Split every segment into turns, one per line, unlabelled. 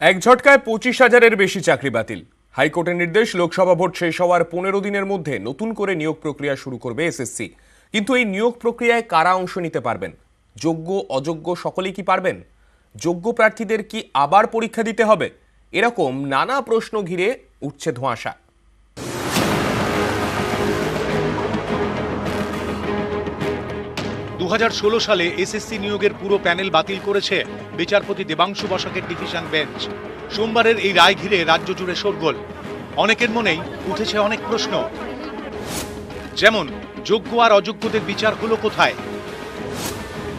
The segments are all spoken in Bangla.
এক ঝটকায় পঁচিশ হাজারের বেশি চাকরি বাতিল। হাইকোর্টের নির্দেশ, লোকসভা ভোট শেষ হওয়ার পনেরো দিনের মধ্যে নতুন করে নিয়োগ প্রক্রিয়া শুরু করবে এসএসসি। কিন্তু এই নিয়োগ প্রক্রিয়ায় কারা অংশ নিতে পারবেন? যোগ্য, অযোগ্য সকলেই কি পারবেন? যোগ্য প্রার্থীদের কি আবার পরীক্ষা দিতে হবে? এরকম নানা প্রশ্ন ঘিরে উঠছে ধোঁয়াশা।
দু হাজার ষোলো সালে এসএসসি নিয়োগের পুরো প্যানেল বাতিল করেছে বিচারপতি দেবাংশু বসাকের ডিভিশন বেঞ্চ। সোমবারের এই রায় ঘিরে রাজ্য জুড়ে শোরগোল। অনেকের মনেই উঠেছে অনেক প্রশ্ন। যেমন, যোগ্য আর অযোগ্যদের বিচার হলো কোথায়?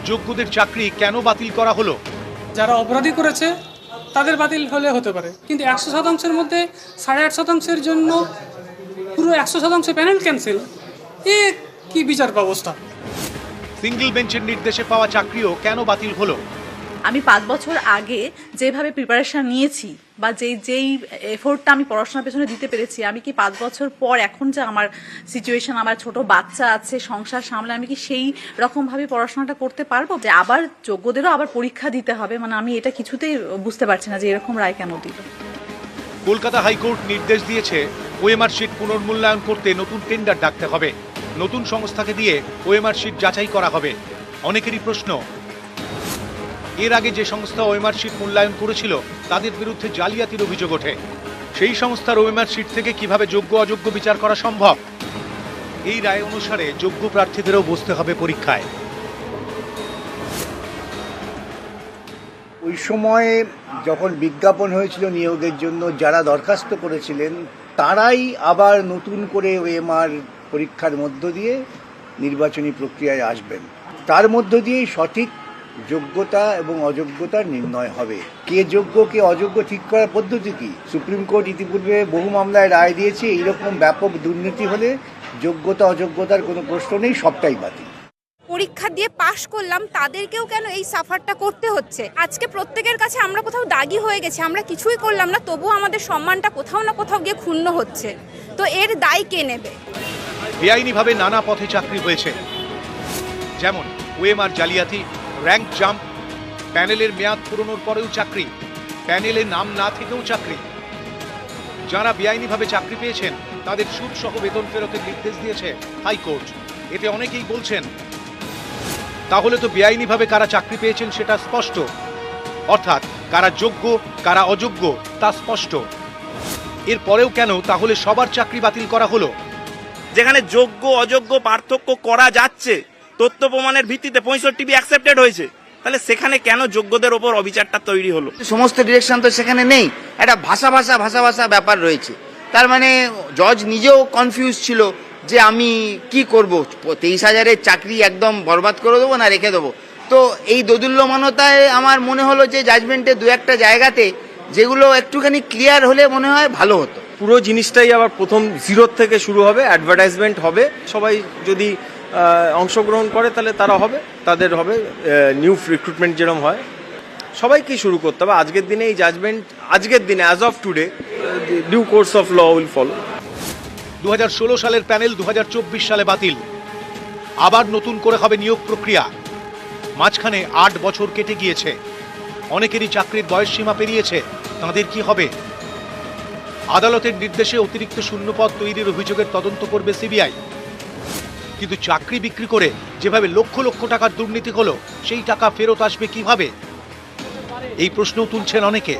যোগ্যদের চাকরি কেন বাতিল করা হলো?
যারা অপরাধী করেছে, তাদের বাতিল হলে হতে পারে। কিন্তু একশো শতাংশের মধ্যে সাড়ে আট শতাংশের জন্য পুরো একশো শতাংশ প্যানেল ক্যান্সেল, এ কি বিচার ব্যবস্থা?
সিঙ্গেল বেঞ্চের নির্দেশে পাওয়া চাকরিও কেন বাতিল হলো?
আমি পাঁচ বছর আগে যেভাবে প্রিপারেশন নিয়েছি বা যেই যেই এফোর্টটা আমি পড়াশোনার পেছনে দিতে পেরেছি আমি কি পাঁচ বছর পর এখন যে আমার সিচুয়েশন আমার ছোট বাচ্চা আছে সংসার সামলে আমি কি সেই রকমভাবে পড়াশোনাটা করতে পারব? যে আবার যোগ্যদেরও আবার পরীক্ষা দিতে হবে মানে আমি এটা কিছুতেই বুঝতে পারছি না যে এরকম রায় কেন দিল।
কলকাতা হাইকোর্ট নির্দেশ দিয়েছে ওএমআর শিট পুনর্মূল্যায়ন করতে নতুন টেন্ডার ডাকতে হবে। নতুন সংস্থাকে দিয়ে ওএমআর শিট যাচাই করা হবে। অনেকেরই প্রশ্ন, এর আগে যে সংস্থা ওএমআর শিট মূল্যায়ন করেছিল, তাদের বিরুদ্ধে জালিয়াতির অভিযোগ ওঠে। সেই সংস্থার ওএমআর শিট থেকে কীভাবে যোগ্য অযোগ্য বিচার করা সম্ভব? এই রায় অনুসারে যোগ্য প্রার্থীদেরও বসতে হবে পরীক্ষায়।
ওই সময়ে যখন বিজ্ঞাপন হয়েছিল নিয়োগের জন্য, যারা দরখাস্ত করেছিলেন, তারাই আবার নতুন করে ওএমআর পরীক্ষার মধ্য দিয়ে নির্বাচনী প্রক্রিয়ায় আসবেন। তার মধ্য দিয়েই সঠিক যোগ্যতা এবং অযোগ্যতার নির্ণয় হবে। কে যোগ্য, কে অযোগ্য ঠিক করার পদ্ধতি কি? সুপ্রিম কোর্ট ইতিপূর্বে বহু মামলায় রায় দিয়েছে, এইরকম ব্যাপক দুর্নীতি হলে যোগ্যতা, অযোগ্যতার কোনো প্রশ্ন নেই, সবটাই বাতিল।
পরীক্ষা দিয়ে পাশ করলাম, তাদেরকেও কেন এই সাফারটা করতে হচ্ছে? আজকে প্রত্যেকের কাছে আমরা কোথাও দাগি হয়ে গেছি, আমরা কিছুই করলাম না, তবুও আমাদের সম্মানটা কোথাও না কোথাও গিয়ে ক্ষুণ্ণ হচ্ছে। তো এর দায় কে নেবে?
বেআইনিভাবে নানা পথে চাকরি হয়েছে। যেমন ওএমআর জালিয়াতি, র্যাঙ্ক জাম্প, প্যানেলের মেয়াদ পুরনোর পরেও চাকরি, প্যানেলে নাম না থেকেও চাকরি। যারা বেআইনিভাবে চাকরি পেয়েছেন, তাদের সুদ সহ বেতন ফেরতের নির্দেশ দিয়েছে হাইকোর্ট। এতে অনেকেই বলছেন, তাহলে তো বেআইনিভাবে কারা চাকরি পেয়েছেন সেটা স্পষ্ট। অর্থাৎ কারা যোগ্য, কারা অযোগ্য তা স্পষ্ট। এরপরেও কেন তাহলে সবার চাকরি বাতিল করা হলো?
যেখানে যোগ্য, অযোগ্য, পার্থক্য করা যাচ্ছে, তথ্য প্রমাণের ভিত্তিতে পঁয়ষট্টি বি অ্যাকসেপ্টেড হয়েছে। তাহলে সেখানে কেন যোগ্যদের ওপর অবিচারটা তৈরি হলো?
সমস্ত ডিরেকশন তো সেখানে নেই। একটা ভাষা ভাষা ভাষা ভাষা ব্যাপার রয়েছে। তার মানে জজ নিজেও কনফিউজ ছিল যে আমি কি করব। তেইশ হাজারের চাকরি একদম বরবাদ করে দেবো না রেখে দেবো। তো এই দোদুল্যমানতায় আমার মনে হলো যে জাজমেন্টে দু একটা জায়গাতে যেগুলো একটুখানি ক্লিয়ার হলে মনে হয় ভালো হতো।
পুরো জিনিসটাই আবার প্রথম জিরোর থেকে শুরু হবে অ্যাডভার্টাইজমেন্ট হবে। সবাই যদি অংশগ্রহণ করে তাহলে তারা হবে, তাদের হবে নিউ রিক্রুটমেন্ট যেরকম হয়। সবাইকেই শুরু করতে হবে? আজকের দিনে এই জাজমেন্ট আজকের দিনে as of today due course of law will follow
দু হাজার ষোলো সালের প্যানেল দু হাজার চব্বিশ সালে বাতিল। আবার নতুন করে হবে নিয়োগ প্রক্রিয়া। মাঝখানে আট বছর কেটে গিয়েছে। অনেকেরই চাকরির বয়স সীমা পেরিয়েছে। তাঁদের কি হবে? আদালতের নির্দেশে অতিরিক্ত শূন্যপদ তৈরির অভিযোগের তদন্ত করবে সিবিআই। কিন্তু চাকরি বিক্রি করে যেভাবে লক্ষ লক্ষ টাকার দুর্নীতি হলো, সেই টাকা ফেরত আসবে কীভাবে? এই প্রশ্নও তুলছেন অনেকে।